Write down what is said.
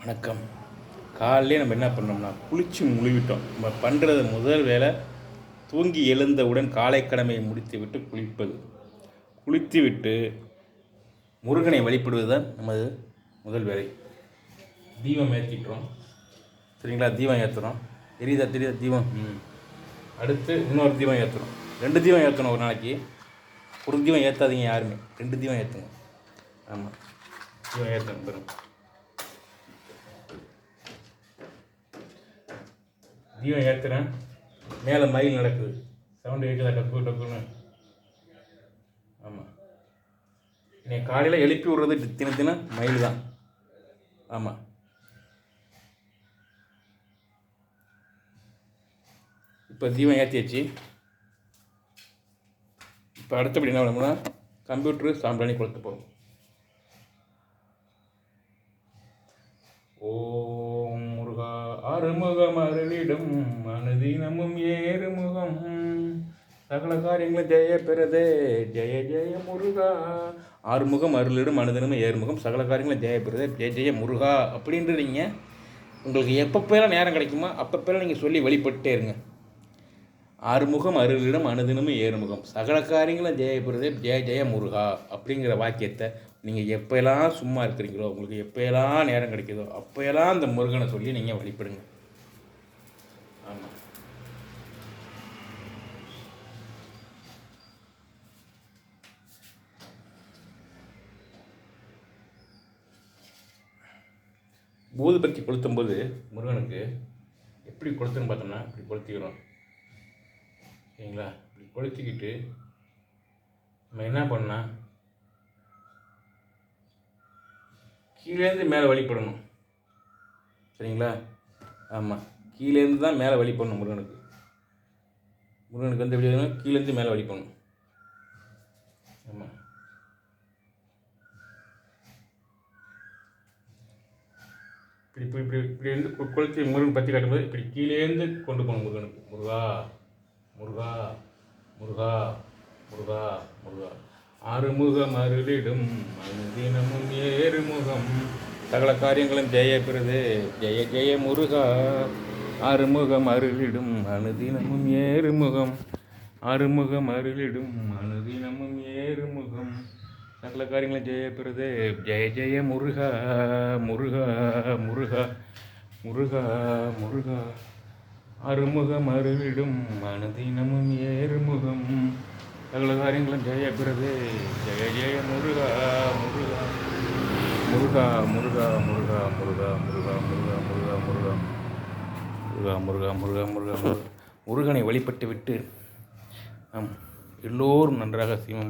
வணக்கம். காலையிலே நம்ம என்ன பண்ணோம்னா குளிச்சு முழுவிட்டோம். நம்ம பண்ணுறது முதல் வேலை தூங்கி எழுந்தவுடன் காலை கடமையை முடித்து விட்டு குளிப்பது. குளித்து விட்டு முருகனை வழிபடுவது தான் நமது முதல் வேலை. தீபம் ஏற்றிட்டோம் சரிங்களா? தீபம் ஏற்றுறோம் தெரியுதா? தெரியுதா? தீபம்? ம். அடுத்து இன்னொரு தீபம் ஏற்றுறோம் ரெண்டு தீபம் ஏற்றணும் ஒரு நாளைக்கு. ஒரு தீபம் ஏற்றாதீங்க யாருமே. ரெண்டு தீபம் ஏற்றுங்க ஆமாம் தீபம் ஏற்றணும் பெரும் தீபம் ஏற்றுறேன் மேலே மயில் நடக்குது. சவுண்டு கேட்குதா டக்கு டக்குன்னு. ஆமாம் என்னை காலையில் எழுப்பி விடுறது தின தினம் மயில் தான். ஆமாம் இப்போ தீபம் ஏற்றியாச்சு இப்போ அடுத்தபடி என்ன பண்ணணும்னா கம்ப்யூட்டரு சாம்பிராணி கொளுத்த போகிறோம் ஓம் முருகா அருளிடும் அனுதினமும் ஏறுமுகம். சகல காரியங்களும் ஜெய பெறதே ஜெய ஜெய முருகா. ஆறுமுகம் அருளிடும் அனுதினமும் ஏறுமுகம். சகல காரியங்களும் ஜெய பெறதே ஜெய ஜெய முருகா. அப்படின்றீங்க. உங்களுக்கு எப்பப்பெல்லாம் நேரம் கிடைக்குமோ அப்பப்போலாம் நீங்கள் சொல்லி வழிபட்டே இருங்க. ஆறுமுகம் அருளிடம் அனுதினமும் ஏறுமுகம். சகல காரியங்களும் ஜெயபுரதே ஜெய ஜெய முருகா அப்படிங்கிற வாக்கியத்தை நீங்கள் எப்போயெல்லாம் சும்மா இருக்கிறீங்களோ உங்களுக்கு எப்போயெல்லாம் நேரம் கிடைக்குதோ அப்போயெல்லாம் அந்த முருகனை சொல்லி நீங்கள் வழிபடுங்க. ஆமாம் ஊதுபத்தி கொளுத்தும்போது முருகனுக்கு எப்படி கொளுத்துன்னு பார்த்தோம்னா இப்படி கொளுத்திக்கிறோம். சரிங்களா இப்படி கொளுத்திக்கிட்டு நம்ம என்ன பண்ணால் கீழேருந்து மேலே வழிபடணும் சரிங்களா? ஆமாம் கீழேருந்து தான் மேலே வழிபடணும் முருகனுக்கு. முருகனுக்கு வந்து எப்படி வரணும் கீழேருந்து மேலே வழிபடணும் ஆமாம் இப்படி இப்படி இப்படி இப்படி இருந்து கொளுத்தி முருகன் பற்றி காட்டும்போது இப்படி கீழேருந்து கொண்டு போகணும் முருகனுக்கு. முருகா. முருகா முருகா முருகா முருகா. ஆறுமுகம் அருளிடும் அனுதினமும் ஏறுமுகம். சகல காரியங்களும் ஜெய பெறுது. ஜெய ஜெய முருகா. ஆறுமுகம் அருளிடும் அனுதினமும் ஏறுமுகம். ஆறுமுகம் அருளிடும் அனுதினமும் ஏறுமுகம். சகல காரியங்களும் ஜெய பெறுது. ஜெய ஜெய முருகா முருகா முருகா முருகா முருகா. அருமுகம் அருளிடும் மனதினமும் ஏறுமுகம். சகல காரியங்களும் ஜெய பெறுது ஜெய ஜெய முருகா முருகா. முருகா முருகா முருகா முருகா முருகா முருகா முருகா முருகா. முருகா முருகா முருகா முருகா முருகா. முருகனை வழிபட்டு விட்டு நாம் எல்லோரும் நன்றாக சீமம்